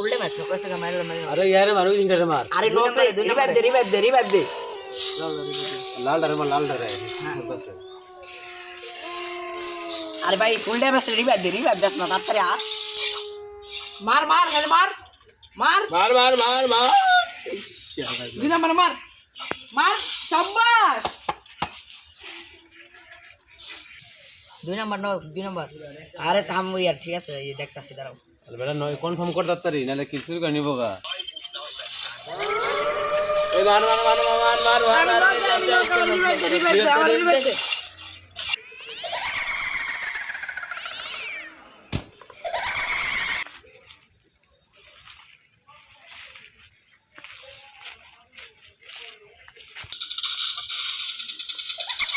Full time আছে কইছে কা মাইরা মাইরা আরে ইয়ারে মারু ইংরে মার আরে নো রিভাইভ দে রিভাইভ দে রিভাইভ দে লাল ডারে মার লাল ডারে বস আরে ভাই ফুল ড্যাম আছে রিভাইভ দে রিভাইভ দাস না তাড়াতাড়ি আ মার মার হেড মার মার মার মার মার মার দুই নাম্বার মার মার সাব্বাস দুই নাম্বার নাও দুই নাম্বার আরে থাম ইয়ার ঠিক আছে এই দেখতাছি দাঁড়াও আরে বেটা নয় কনফার্ম কর তাড়াতাড়ি নালে কিছু করে নিব গা এই মার মার মার মার মার মার মার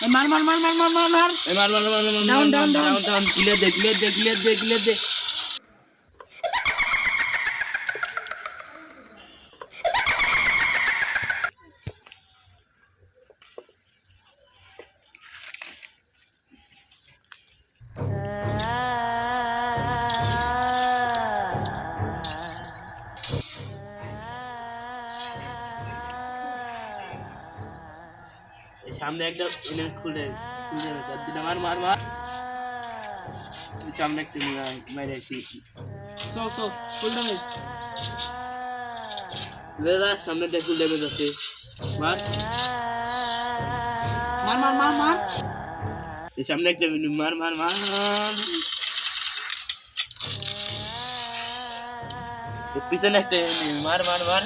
মার মার মার মার মার মার মার এই মার মার মার মার Down, down, down. Down down clear দে ক্লিয়ার দে ক্লিয়ার দে ক্লিয়ার দে সামনে একটা এনে খুলে খুলে দেবে দিন মার মার মার। সামনে একটা মেরে আসি সো সো ফুল ড্যামেজ দাদা সামনে একটা ফুল ড্যামেজ আছে মার। মার মার মার মার। সামনে একটা মার মার মার। পিছনে একটা মার মার মার।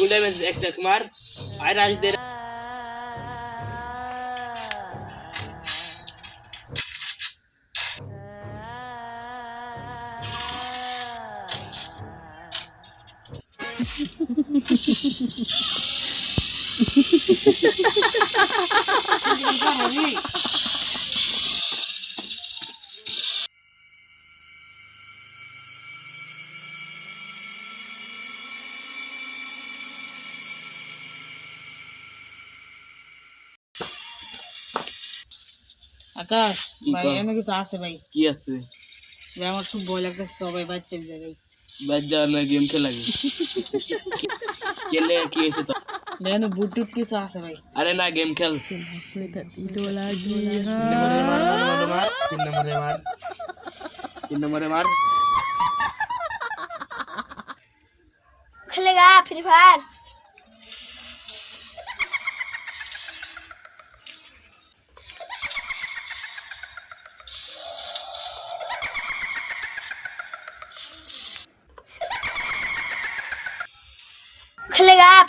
स्टूडियो में अक्षय कुमार आए राज दे Thank you. আকাশ ভাই এমন কিছু আছে ভাই কি আছে ভাই আমার খুব ভয় লাগতেছে সবাই বাচ্চা চলে যায় বাদ যাওয়ার না গেম খেলা খেলে কি হয়েছে তো দেখেন বুট টুট কিছু আছে ভাই আরে না গেম খেল ডোলা তিন নম্বরে মার তিন নম্বরে মার খেলেগা ফ্রি ফায়ার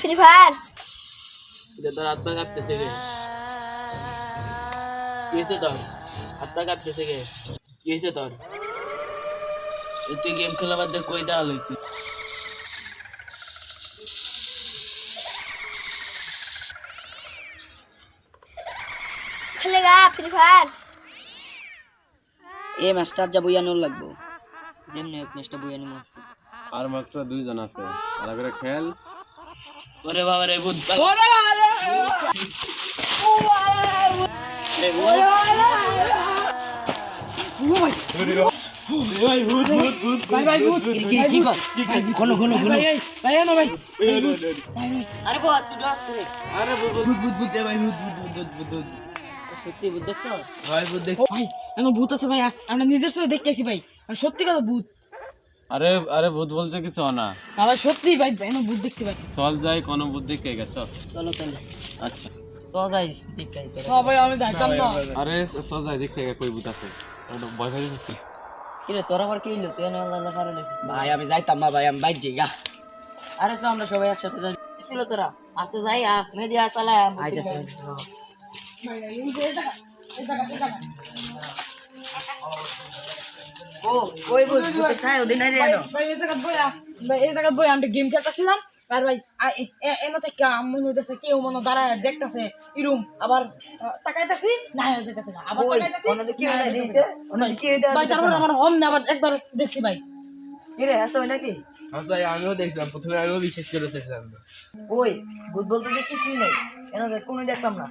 ফ্রি ফায়ার এটা ধর আত্মা কাঁপতেছে গে কি হয়েছে তোর আত্মা কাঁপতেছে গে কি হয়েছে তোর তুই গেম খেলা বাদে দিয়ে কই দেওয়া লইছিস খেলেগা ফ্রি ফায়ার এ মাস্টার যা বইয়ানোর লাগবো। যেমনি এক মাস্টার বইয়ানো মাস্টার আর মাত্র দুইজন আছে। আর খেল। ওরে বাবা রে ভূত আছে ভাই আমরা নিজের সাথে দেখতেছি ভাই। সত্যি কথা ভূত। আরে আরে ভূত বলতে কিছু না। না ভাই সত্যি ভাই এনো ভূত দেখছি ভাই চল যাই কোনো ভূত দেখে গেছ চলো। তাহলে। আচ্ছা। যাই তোরা না ভাই আমি যাইতাম না। আরে সজাই দেখতে গে কই ভূত আছে। ভয় ভয় হচ্ছে। কিরে তোর আবার কি হইল? তুই এনে আল্লাহ পারে নিছিস ভাই আমি যাইতাম না ভাই আমি বাইর যাইগা আরে চ আমরা সবাই একসাথে যাই। ছিল তোরা? আসে যাই আ মেদি আসালা আইতাছে ও কই বুদ বুদ ছাই ওদিন আইরে এনো ভাই এই জায়গা বই ভাই এই জায়গা বই আমরা গেম খেলতেছিলাম আর ভাই আ- এ- এ- এনো থেকে মনে হইতেছে কেউ মনে দাঁড়ায় দেখতেছে ইরুম আবার তাকাইতেছি না দেখতেছে না আবার ওই, তাকাইতেছি ওনাদের কি না হইলা দেখতেছি দিছে? না। ওনাদের কি হইলা ভাই তারপর আমার হম না আবার একবার দেখছি ভাই কি রে নাকি আসলে আমিও দেখলাম প্রথমে আমিও বিশ্বাস করে দেখলাম ওই ভূত বলতে যে কিছুই নেই কেন কোনো দেখলাম না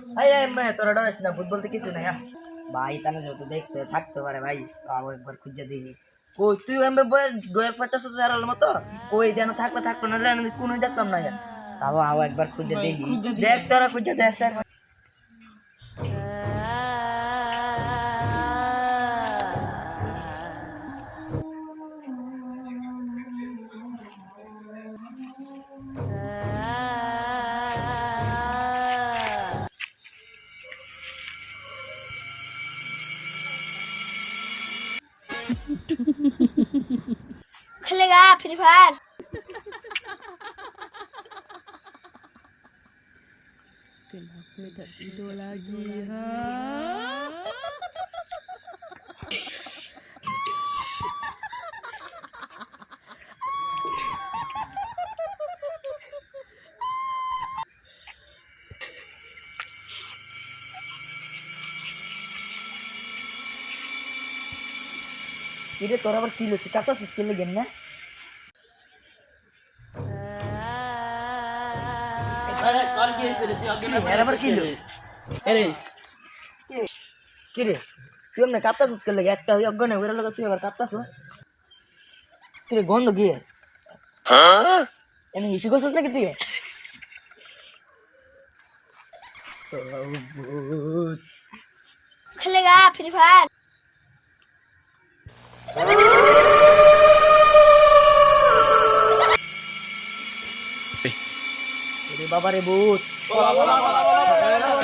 তোরা ডরাস না ভূত বলতে কিছু নেই। ভাই তানা যেহেতু দেখছে থাকতে পারে ভাই। আবো একবার খুঁজে দিই কই তুই এমবে বইয়ের বইয়ের ফাটাস আর মতো? কই যেন থাকবে থাকবে না জানি কোনো দেখতাম না তাও আবার একবার খুঁজে দেখি। দেখ তোরা খুঁজে দেখ 클레가 표지 판. kenapa tak tidur lagi ha? Game না আরে কার কি হয়েছে রে তুই আগে না এর আবার কি হলো? আরে কিরে তুই এমনি কাঁপতাছিস কে লাগে একটা অজ্ঞানে ওরা লোক তুই আবার কাঁপতাছিস কিরে গন্ধ গিয়ে এমনি হিসু করছিস নাকি তুই Eh. Jadi bapak ribut. Wah, wah, wah, wah, wah, wah, wah.